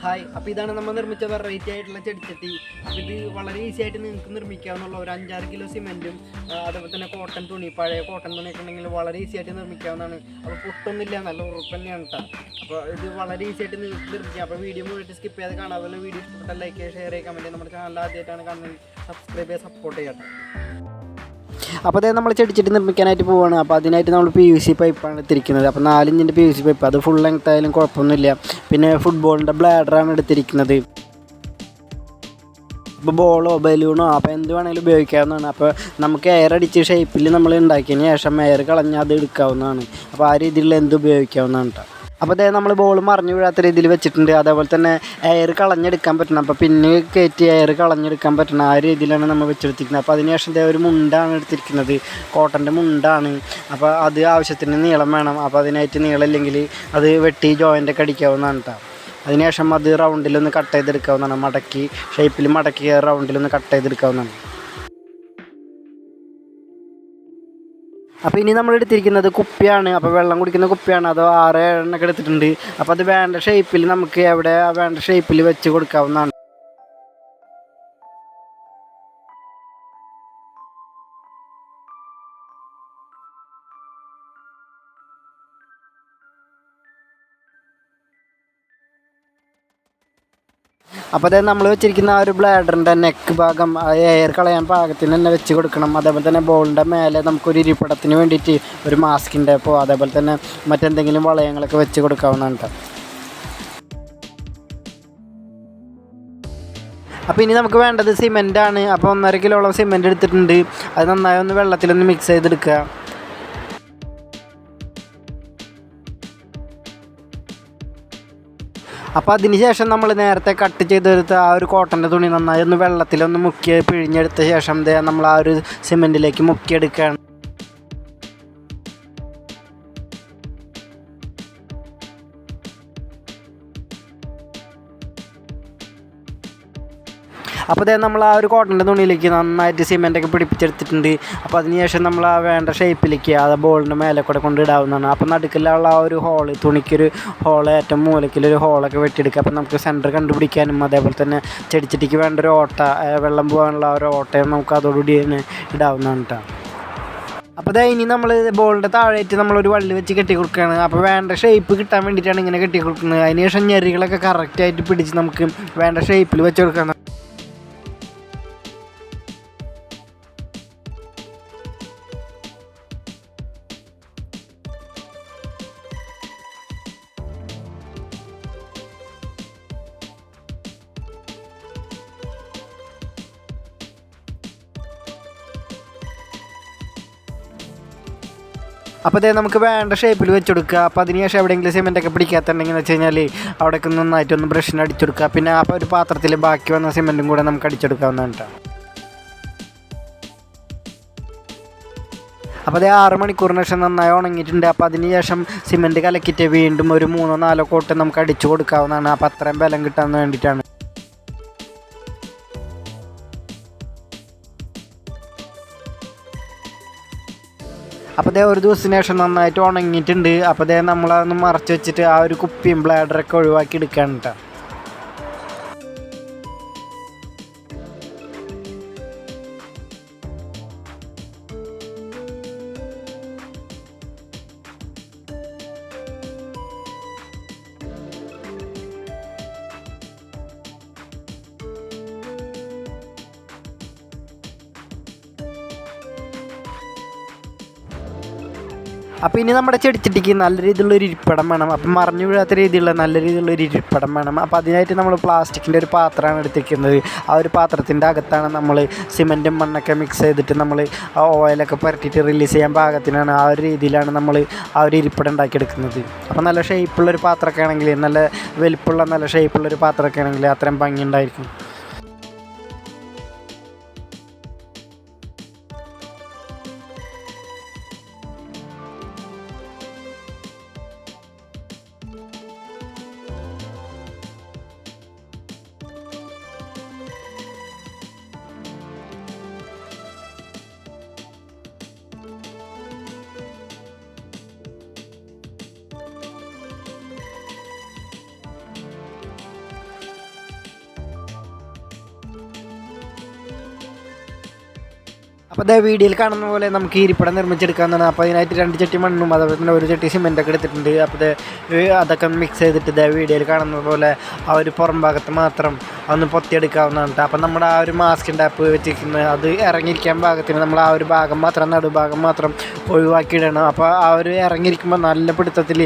Hi. അപ്പോൾ ഇതാണ് നമ്മൾ നിർമ്മിച്ച വെറൈറ്റി ആയിട്ടുള്ള ചെടിച്ചട്ടി. അപ്പോൾ ഇത് വളരെ ഈസി ആയിട്ട് നിങ്ങൾക്ക് നിർമ്മിക്കാവുന്നുള്ള ഒരു അഞ്ചാറ് കിലോ സിമെന്റും അതുപോലെ തന്നെ കോട്ടൺ തുണി പഴയ കോട്ടൺ തുണിയൊക്കെ ഉണ്ടെങ്കിൽ വളരെ ഈസി ആയിട്ട് നിർമ്മിക്കാവുന്നതാണ്. അപ്പോൾ പൊട്ടൊന്നുമില്ല നല്ല ഉറപ്പ് തന്നെയാണ് കേട്ടോ അപ്പോൾ ഇത് വളരെ ഈസി ആയിട്ട് നിങ്ങൾക്ക് നിർമ്മിക്കാം. അപ്പോൾ വീഡിയോ മുഴുവൻ സ്കിപ്പ് ചെയ്ത് കാണാൻ വീഡിയോ ഇഷ്ടപ്പെട്ട ലൈക്ക് ചെയ്യുക ഷെയർ ചെയ്യുക. കമന്റ് നമ്മുടെ ചാനൽ ആദ്യമായിട്ടാണ് കാണുന്നത്. സബ്സ്ക്രൈബ് ചെയ്യുക സപ്പോർട്ട് ചെയ്യാം അപ്പോൾ അതായത് നമ്മൾ ചെടിച്ചിട്ട് നിർമ്മിക്കാനായിട്ട് പോവുകയാണ് അപ്പോൾ അതിനായിട്ട് നമ്മൾ പി യു സി പൈപ്പാണ് എടുത്തിരിക്കുന്നത്. അപ്പോൾ നാലിഞ്ചിന്റെ പി യു സി പൈപ്പ് അത് ഫുൾ ലെങ്ത് ആയാലും കുഴപ്പമൊന്നുമില്ല. പിന്നെ ഫുട്ബോളിന്റെ ബ്ലാഡറാണ് എടുത്തിരിക്കുന്നത്. ഇപ്പോൾ ബോളോ ബലൂണോ അപ്പോൾ എന്ത് വേണമെങ്കിലും ഉപയോഗിക്കാവുന്നതാണ്. അപ്പോൾ നമുക്ക് എയർ അടിച്ച് ഷേപ്പിൽ നമ്മൾ ഉണ്ടാക്കിയതിന് ശേഷം എയർ കളഞ്ഞാൽ അത് എടുക്കാവുന്നതാണ്. അപ്പോൾ ആ രീതിയിലുള്ള എന്ത് ഉപയോഗിക്കാവുന്നതാണ് കേട്ടോ അപ്പോൾ അതായത് നമ്മൾ ബോൾ മറിഞ്ഞു വീഴാത്ത രീതിയിൽ വെച്ചിട്ടുണ്ട്. അതേപോലെ തന്നെ എയർ കളഞ്ഞെടുക്കാൻ പറ്റണം. അപ്പോൾ പിന്നെ കയറ്റി എയർ കളഞ്ഞെടുക്കാൻ പറ്റണം. ആ രീതിയിലാണ് നമ്മൾ വെച്ചെടുത്തിരിക്കുന്നത്. അപ്പോൾ അതിനുശേഷം ഒരു മുണ്ടാണ് എടുത്തിരിക്കുന്നത്. കോട്ടന്റെ മുണ്ടാണ്. അപ്പോൾ അത് ആവശ്യത്തിന് നീളം വേണം. അപ്പോൾ അതിനായിട്ട് നീളം ഇല്ലെങ്കിൽ അത് വെട്ടി ജോയിന്റൊക്കെ അടിക്കാവുന്നതാണ് കേട്ടോ അതിനുശേഷം അത് റൗണ്ടിലൊന്ന് കട്ട് ചെയ്തെടുക്കാവുന്നതാണ്. മടക്കി ഷേപ്പിൽ മടക്കി റൗണ്ടിലൊന്ന് കട്ട് ചെയ്തെടുക്കാവുന്നതാണ്. അപ്പോൾ ഇനി നമ്മൾ എടുത്തിരിക്കുന്നത് കുപ്പിയാണ്. അപ്പോൾ വെള്ളം കുടിക്കുന്ന കുപ്പിയാണ്. അതോ ആറ് എണ്ണൊക്കെ എടുത്തിട്ടുണ്ട്. അപ്പോൾ അത് വേണ്ട ഷേപ്പിൽ നമുക്ക് എവിടെ വേണ്ട ഷേപ്പിൽ വെച്ച് കൊടുക്കാവുന്നതാണ്. അപ്പോൾ അതായത് നമ്മൾ വെച്ചിരിക്കുന്ന ആ ഒരു ബ്ലാഡറിന്റെ നെക്ക് ഭാഗം എയർ കളയാൻ പാകത്തിന് തന്നെ വെച്ച് കൊടുക്കണം. അതേപോലെ തന്നെ ബോളിന്റെ മേലെ നമുക്കൊരു ഇരിപ്പിടത്തിന് വേണ്ടിയിട്ട് ഒരു മാസ്കിന്റെ അപ്പോൾ അതേപോലെ തന്നെ മറ്റെന്തെങ്കിലും വളയങ്ങളൊക്കെ വെച്ച് കൊടുക്കാവുന്നതാണ് ട്ടോ. അപ്പോൾ ഇനി നമുക്ക് വേണ്ടത് സിമെന്റ് ആണ്. അപ്പോൾ ഒന്നര കിലോളം സിമെന്റ് എടുത്തിട്ടുണ്ട്. അത് നന്നായി ഒന്ന് വെള്ളത്തിലൊന്ന് മിക്സ് ചെയ്തെടുക്കുക. അപ്പോൾ അതിനുശേഷം നമ്മൾ നേരത്തെ കട്ട് ചെയ്തെടുത്ത ആ ഒരു കോട്ടന്റെ തുണി നന്നായി ഒന്ന് വെള്ളത്തിലൊന്ന് മുക്കി പിഴിഞ്ഞെടുത്ത ശേഷം നമ്മൾ ആ ഒരു സിമെന്റിലേക്ക് മുക്കിയെടുക്കുകയാണ്. അപ്പോൾ അതേ നമ്മൾ ആ ഒരു കോട്ടന്റെ തുണിയിലേക്ക് നന്നായിട്ട് സിമെന്റൊക്കെ പിടിപ്പിച്ചെടുത്തിട്ടുണ്ട്. അപ്പോൾ അതിന് ശേഷം നമ്മൾ ആ വേണ്ട ഷേപ്പിലേക്ക് ആ ബോളിന്റെ മേലെ കൂടെ കൊണ്ട് ഇടാവുന്നതാണ്. അപ്പോൾ നടുക്കിലുള്ള ആ ഒരു ഹോൾ തുണിക്കൊരു ഹോൾ ഏറ്റവും മൂലക്കിലൊരു ഹോളൊക്കെ വെട്ടിയെടുക്കുക. അപ്പോൾ നമുക്ക് സെന്റർ കണ്ടുപിടിക്കാനും അതേപോലെ തന്നെ ചെടിച്ചെടിക്ക് വേണ്ട ഒരു ഓട്ട വെള്ളം പോകാനുള്ള ആ ഒരു ഓട്ടയും നമുക്ക് അതോടുകൂടി തന്നെ ഇടാവുന്നതാണ് കേട്ടോ അപ്പോൾ ദേ ഇനി നമ്മൾ ബോളിന്റെ താഴേറ്റ് നമ്മളൊരു വള്ളി വെച്ച് കെട്ടി കൊടുക്കുകയാണ് അപ്പോൾ വേണ്ട ഷേപ്പ് കിട്ടാൻ വേണ്ടിയിട്ടാണ് ഇങ്ങനെ കെട്ടി കൊടുക്കുന്നത് അതിന് ശേഷം ഞെറികളൊക്കെ കറക്റ്റായിട്ട് പിടിച്ച് നമുക്ക് വേണ്ട ഷേപ്പിൽ വെച്ച് കൊടുക്കണം അപ്പോൾ അതേ നമുക്ക് വേണ്ട ഷേപ്പിൽ വെച്ചെടുക്കുക. അപ്പോൾ അതിന് ശേഷം എവിടെയെങ്കിലും സിമെന്റൊക്കെ പിടിക്കാത്തുണ്ടെങ്കിൽ എന്ന് വെച്ച് കഴിഞ്ഞാൽ അവിടേക്ക് നന്നായിട്ടൊന്ന് ബ്രഷിന് അടിച്ചെടുക്കുക പിന്നെ ആ ഒരു പാത്രത്തിൽ ബാക്കി വന്ന സിമെന്റും കൂടെ നമുക്ക് അടിച്ചെടുക്കാവുന്നതാണ് കേട്ടോ അപ്പോൾ അതേ ആറ് മണിക്കൂറിന് ശേഷം നന്നായി ഉണങ്ങിയിട്ടുണ്ട്. അപ്പോൾ അതിന് ശേഷം സിമെന്റ് കലക്കിയിട്ട് വീണ്ടും ഒരു മൂന്നോ നാലോ കോട്ട് നമുക്ക് അടിച്ചു കൊടുക്കാവുന്നതാണ്. അപ്പോൾ അത്രയും ബലം കിട്ടാൻ വേണ്ടിയിട്ടാണ്. അപ്പോൾ അതേ ഒരു ദിവസത്തിന് ശേഷം നന്നായിട്ട് ഉണങ്ങിയിട്ടുണ്ട്. അപ്പോൾ അതേ നമ്മളതൊന്ന് മറച്ച് വെച്ചിട്ട് ആ ഒരു കുപ്പിയും ബ്ലാഡറൊക്കെ ഒഴിവാക്കി എടുക്കാൻ കേട്ടോ അപ്പോൾ ഇനി നമ്മുടെ ചെടിച്ചട്ടിക്ക് നല്ല രീതിയിലുള്ള ഒരു ഇരിപ്പിടം വേണം. അപ്പം മറിഞ്ഞു വീഴാത്ത രീതിയിലുള്ള നല്ല രീതിയിലുള്ള ഒരു ഇരിപ്പിടം വേണം. അപ്പോൾ അതിനായിട്ട് നമ്മൾ പ്ലാസ്റ്റിക്കിന്റെ ഒരു പാത്രമാണ് എടുത്തിരിക്കുന്നത്. ആ ഒരു പാത്രത്തിന്റെ അകത്താണ് നമ്മൾ സിമെന്റും മണ്ണൊക്കെ മിക്സ് ചെയ്തിട്ട് നമ്മൾ ആ ഓയിലൊക്കെ പുരട്ടിയിട്ട് റിലീസ് ചെയ്യാൻ പാകത്തിനാണ് ആ ഒരു രീതിയിലാണ് നമ്മൾ ആ ഒരു ഇരിപ്പിടം ഉണ്ടാക്കിയെടുക്കുന്നത്. അപ്പോൾ നല്ല ഷേപ്പുള്ളൊരു പാത്രമൊക്കെ ആണെങ്കിൽ നല്ല വലിപ്പമുള്ള നല്ല ഷേപ്പുള്ളൊരു പാത്രമൊക്കെ ആണെങ്കിൽ അത്രയും ഭംഗി ഉണ്ടായിരിക്കും അപ്പോൾ അതേ വീഡിയോയിൽ കാണുന്ന പോലെ നമുക്ക് ഇരിപ്പിടം നിർമ്മിച്ചെടുക്കാവുന്നതാണ് അപ്പോൾ അതിനായിട്ട് രണ്ട് ചട്ടി മണ്ണും അതുപോലെ തന്നെ ഒരു ചട്ടി സിമെന്റൊക്കെ എടുത്തിട്ടുണ്ട്. അപ്പോൾ അതൊക്കെ മിക്സ് ചെയ്തിട്ട് ഇതേ വീഡിയോയിൽ കാണുന്ന പോലെ ആ ഒരു പുറം ഭാഗത്ത് മാത്രം ഒന്ന് പൊത്തിയെടുക്കാവുന്നതാണ്. അപ്പോൾ നമ്മുടെ ആ ഒരു മാസ്കിന്റെ ആപ്പ് വെച്ചിരിക്കുന്നത് അത് ഇറങ്ങിയിരിക്കാൻ ഭാഗത്തിന് നമ്മൾ ആ ഒരു ഭാഗം മാത്രം നടുഭാഗം മാത്രം ഒഴിവാക്കിയിടണം. അപ്പോൾ ആ ഒരു ഇറങ്ങിയിരിക്കുമ്പോൾ നല്ല പിടുത്തത്തിൽ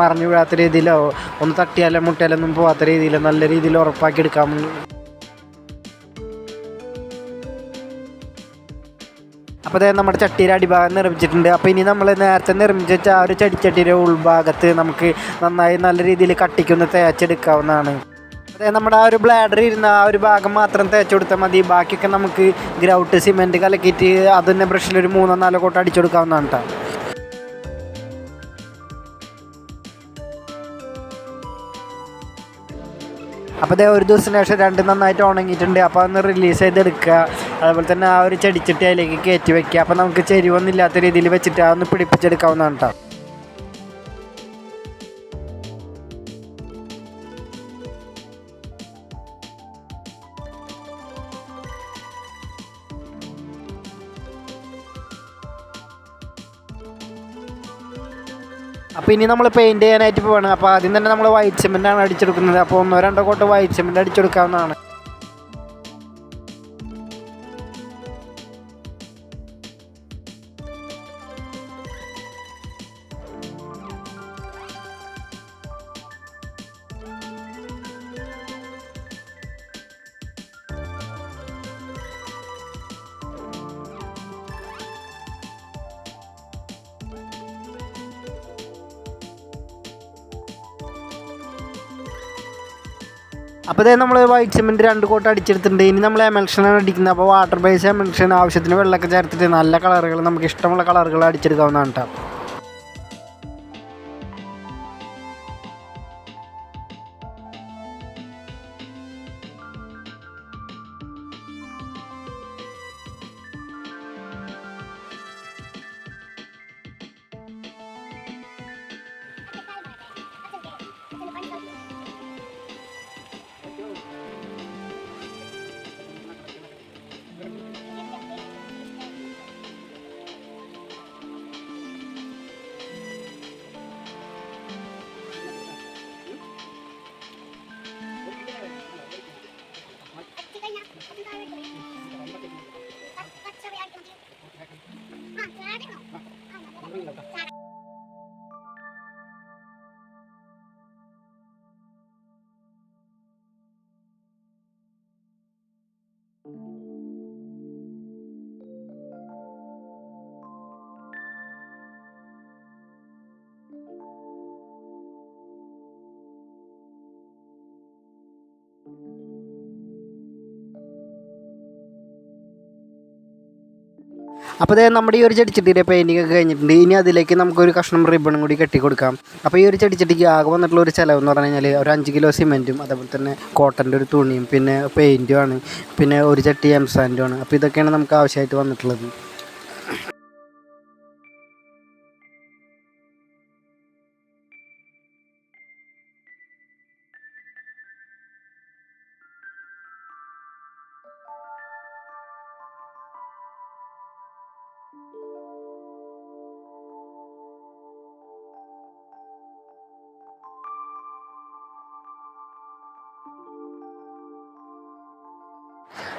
മറിഞ്ഞു വീഴാത്ത രീതിയിലോ ഒന്ന് തട്ടിയാലോ മുട്ടിയാലോ ഒന്നും പോകാത്ത രീതിയിലോ നല്ല രീതിയിൽ ഉറപ്പാക്കി എടുക്കാം. അപ്പോൾ അതായത് നമ്മുടെ ചട്ടിയുടെ അടിഭാഗം നിർമ്മിച്ചിട്ടുണ്ട്. അപ്പോൾ ഇനി നമ്മൾ നേരത്തെ നിർമ്മിച്ച വെച്ച ആ ഒരു ചെടിച്ചട്ടിയുടെ ഉൾഭാഗത്ത് നമുക്ക് നന്നായി നല്ല രീതിയിൽ കട്ടിക്കൊന്ന് തേച്ചെടുക്കാവുന്നതാണ്. അതായത് നമ്മുടെ ആ ഒരു ബ്ലാഡർ ഇരുന്ന ആ ഒരു ഭാഗം മാത്രം തേച്ച് കൊടുത്താൽ മതി. ബാക്കിയൊക്കെ നമുക്ക് ഗ്രൗട്ട് സിമെന്റ് കലക്കിയിട്ട് അത് തന്നെ ബ്രഷിൽ ഒരു മൂന്നോ നാലോ കോട്ട് അടിച്ചു കൊടുക്കാവുന്നതാണ് കേട്ടോ അപ്പോൾ അതേ ഒരു ദിവസത്തിന് ശേഷം രണ്ട് നന്നായിട്ട് ഉണങ്ങിയിട്ടുണ്ട്. അപ്പോൾ അതൊന്ന് റിലീസ് ചെയ്തെടുക്കുക. അതുപോലെ തന്നെ ആ ഒരു ചെടിച്ചട്ടി അതിലേക്ക് കയറ്റി വെക്കുക. അപ്പോൾ നമുക്ക് ചെരിവൊന്നുമില്ലാത്ത രീതിയിൽ വെച്ചിട്ട് അതൊന്ന് പിടിപ്പിച്ചെടുക്കാവുന്നതാണ് കേട്ടോ അപ്പോൾ ഇനി നമ്മൾ പെയിന്റ് ചെയ്യാനായിട്ട് പോവാണ്. അപ്പോൾ ആദ്യം തന്നെ നമ്മൾ വൈറ്റ് സിമെന്റാണ് അടിച്ചെടുക്കുന്നത്. അപ്പോൾ ഒന്നോ രണ്ടോ കോട്ട് വൈറ്റ് സിമെന്റ് അടിച്ചെടുക്കാവുന്നതാണ്. അപ്പോൾ ഇതേ നമ്മൾ വൈറ്റ് സിമെന്റ് രണ്ട് കോട്ട് അടിച്ചെടുത്തിട്ടുണ്ട്. ഇനി നമ്മൾ എമൽഷനാണ് അടിക്കുന്നത്. അപ്പോൾ വാട്ടർ ബേസ് എമൽഷൻ ആവശ്യത്തിന് വെള്ളമൊക്കെ ചേർത്തിട്ട് നല്ല കളറുകൾ നമുക്ക് ഇഷ്ടമുള്ള കളറുകൾ അടിച്ചെടുക്കാവുന്നതാണ് കേട്ടോ അപ്പോൾ അതായത് നമ്മുടെ ഈ ഒരു ചെടിച്ചട്ടിയുടെ പെയിന്റിംഗ് ഒക്കെ കഴിഞ്ഞിട്ടുണ്ട്. ഇനി അതിലേക്ക് നമുക്കൊരു കഷ്ണം റിബണും കൂടി കെട്ടി കൊടുക്കാം അപ്പോൾ ഈ ഒരു ചെടിച്ചട്ടിക്ക് ആകെ വന്നിട്ടുള്ള ഒരു ചിലവ് എന്ന് പറഞ്ഞു കഴിഞ്ഞാൽ ഒരു അഞ്ച് കിലോ സിമെന്റും അതേപോലെ തന്നെ കോട്ടന്റെ ഒരു തുണിയും പിന്നെ പെയിന്റുമാണ് പിന്നെ ഒരു ചട്ടി എംസാന്റും ആണ്. അപ്പോൾ ഇതൊക്കെയാണ് നമുക്ക് ആവശ്യമായിട്ട് വന്നിട്ടുള്ളത്.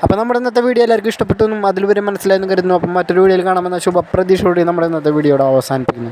അപ്പോൾ നമ്മുടെ ഇന്നത്തെ വീഡിയോ എല്ലാവർക്കും ഇഷ്ടപ്പെട്ടു എന്നും അതിൽ വരെ മനസ്സിലായെന്ന് കരുതുന്നു. അപ്പം മറ്റൊരു വീഡിയോയിൽ കാണാമെന്ന ശുഭപ്രതീക്ഷയോടെ നമ്മുടെ ഇന്നത്തെ വീഡിയോയുടെ അവസാനിപ്പിക്കുന്നു.